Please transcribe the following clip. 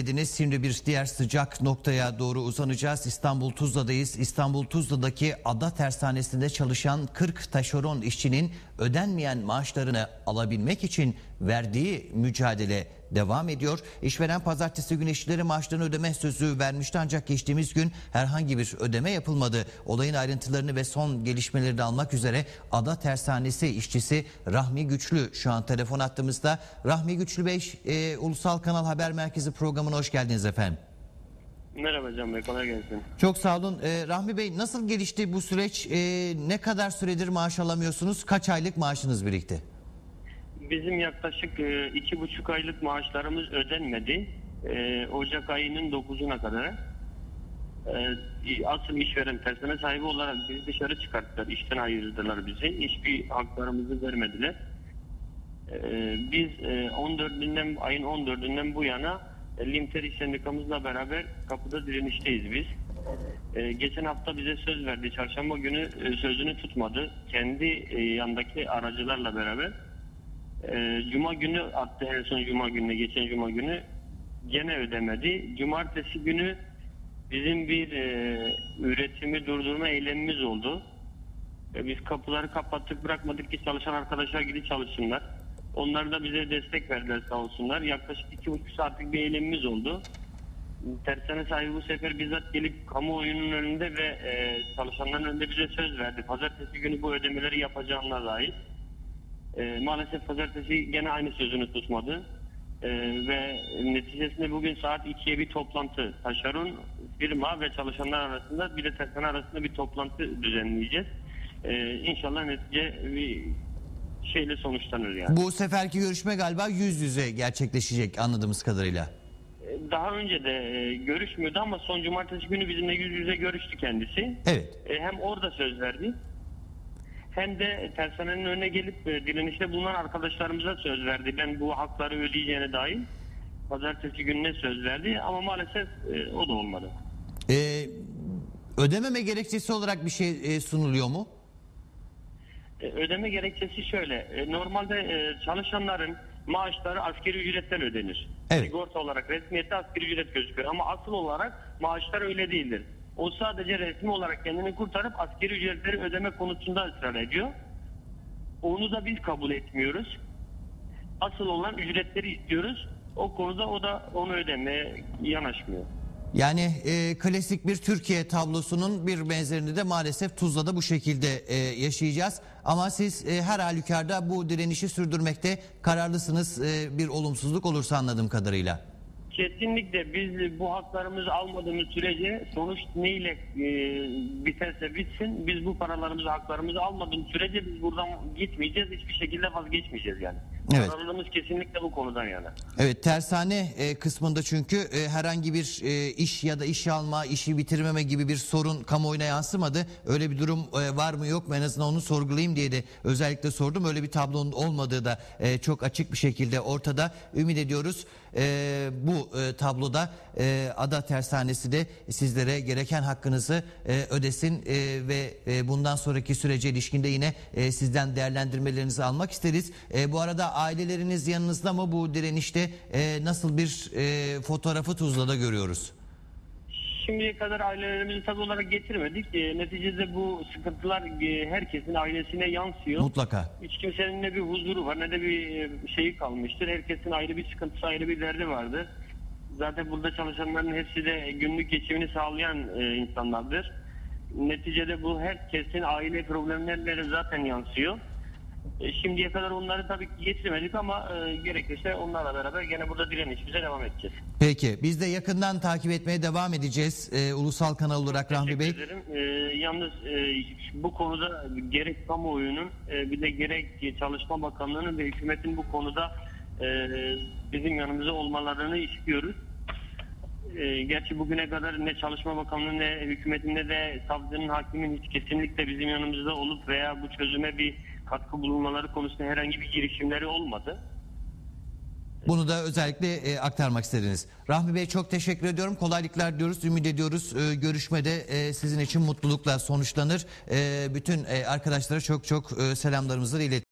Dediniz şimdi bir diğer sıcak noktaya doğru uzanacağız. İstanbul Tuzla'dayız. İstanbul Tuzla'daki Ada Tersanesi'nde çalışan 40 taşeron işçinin ödenmeyen maaşlarını alabilmek için verdiği mücadele devam ediyor. İşveren pazartesi günü işçilere maaşlarını ödeme sözü vermişti ancak geçtiğimiz gün herhangi bir ödeme yapılmadı. Olayın ayrıntılarını ve son gelişmeleri de almak üzere Ada Tersanesi işçisi Rahmi Güçlü şu an telefon attığımızda. Rahmi Güçlü Bey e, Ulusal Kanal Haber Merkezi programına hoş geldiniz efendim. Merhaba Can Bey, kolay gelsin. Çok sağ olun. Ee, Rahmi Bey nasıl gelişti bu süreç? Ee, ne kadar süredir maaş alamıyorsunuz? Kaç aylık maaşınız birikti? Bizim yaklaşık e, iki buçuk aylık maaşlarımız ödenmedi. E, Ocak ayının 9'una kadar. E, asıl işveren personel sahibi olarak bizi dışarı çıkarttılar. İşten ayırdılar bizi. Hiçbir haklarımızı vermediler. E, biz e, 14'ünden ayın 14'ünden bu yana e, Limter İş Sendikamızla beraber kapıda direnişteyiz biz. E, geçen hafta bize söz verdi. Çarşamba günü e, sözünü tutmadı. Kendi e, yandaki aracılarla beraber. E, Cuma günü attı en son Cuma gününe geçen Cuma günü gene ödemedi. Cumartesi günü bizim bir e, üretimi durdurma eylemimiz oldu. E, biz kapıları kapattık bırakmadık ki çalışan arkadaşlar gidip çalışsınlar. Onlar da bize destek verdiler sağ olsunlar. Yaklaşık iki buçuk saatlik bir eylemimiz oldu. Tersane sahibi bu sefer bizzat gelip kamuoyunun önünde ve e, çalışanların önünde bize söz verdi. Pazartesi günü bu ödemeleri yapacağına dair. E, maalesef pazartesi gene aynı sözünü tutmadı. E, ve neticesinde bugün saat 2'ye bir toplantı. Taşeron firma ve çalışanlar arasında bir de tersane arasında bir toplantı düzenleyeceğiz. E, inşallah netice bir şeyle sonuçlanır yani. Bu seferki görüşme galiba yüz yüze gerçekleşecek anladığımız kadarıyla. Daha önce de e, görüşmüyordu ama son cumartesi günü bizimle yüz yüze görüştü kendisi. Evet. E, hem orada söz verdi hem de tersanenin önüne gelip e, direnişte bulunan arkadaşlarımıza söz verdi. Ben bu hakları ödeyeceğine dair pazartesi gününe söz verdi ama maalesef e, o da olmadı. Ee, ödememe gerekçesi olarak bir şey e, sunuluyor mu? E, ödeme gerekçesi şöyle. e, Normalde e, çalışanların maaşları askeri ücretten ödenir. Evet. Sigorta olarak resmiyette askeri ücret gözüküyor. Ama asıl olarak maaşlar öyle değildir. O sadece resmi olarak kendini kurtarıp askeri ücretleri ödeme konusunda ısrar ediyor. Onu da biz kabul etmiyoruz. Asıl olan ücretleri istiyoruz. O konuda o da onu ödemeye yanaşmıyor. Yani e, klasik bir Türkiye tablosunun bir benzerini de maalesef Tuzla'da bu şekilde e, yaşayacağız. Ama siz e, her halükarda bu direnişi sürdürmekte kararlısınız e, bir olumsuzluk olursa anladığım kadarıyla. Kesinlikle biz bu haklarımızı almadığımız sürece sonuç neyle e, biterse bitsin biz bu paralarımızı haklarımızı almadığımız sürece biz buradan gitmeyeceğiz hiçbir şekilde vazgeçmeyeceğiz yani. Evet. Kararlılığımız kesinlikle bu konudan yana. Evet tersane e, kısmında çünkü e, herhangi bir e, iş ya da iş alma, işi bitirmeme gibi bir sorun kamuoyuna yansımadı. Öyle bir durum e, var mı yok mu en azından onu sorgulayayım diye de özellikle sordum. Öyle bir tablonun olmadığı da e, çok açık bir şekilde ortada. Ümit ediyoruz e, bu e, tabloda e, Ada Tersanesi de sizlere gereken hakkınızı e, ödesin e, ve e, bundan sonraki sürece ilişkinde yine e, sizden değerlendirmelerinizi almak isteriz. E, bu arada aileleriniz yanınızda mı bu direnişte e, nasıl bir e, fotoğrafı Tuzla'da görüyoruz? Şimdiye kadar ailelerimizi tabi olarak getirmedik. E, neticede bu sıkıntılar e, herkesin ailesine yansıyor. Mutlaka. Hiç kimsenin ne bir huzuru var ne de bir e, şeyi kalmıştır. Herkesin ayrı bir sıkıntısı, ayrı bir derdi vardır. Zaten burada çalışanların hepsi de günlük geçimini sağlayan e, insanlardır. Neticede bu herkesin aile problemlerine zaten yansıyor. E, şimdiye kadar onları tabii ki getirmedik ama e, gerekirse onlarla beraber gene burada direnişimize devam edeceğiz. Peki biz de yakından takip etmeye devam edeceğiz. E, ulusal kanal olarak Rahmi Bey. Teşekkür ederim. E, yalnız e, bu konuda gerek kamuoyunun e, bir de gerek Çalışma Bakanlığı'nın ve hükümetin bu konuda e, bizim yanımıza olmalarını istiyoruz. E, gerçi bugüne kadar ne Çalışma Bakanlığı ne hükümetin ne de savcının hakimin hiç kesinlikle bizim yanımızda olup veya bu çözüme bir katkı bulunmaları konusunda herhangi bir girişimleri olmadı. Bunu da özellikle e, aktarmak istediniz. Rahmi Bey çok teşekkür ediyorum. Kolaylıklar diyoruz. Ümit ediyoruz. E, görüşmede e, sizin için mutlulukla sonuçlanır. E, bütün e, arkadaşlara çok çok e, selamlarımızı ilet.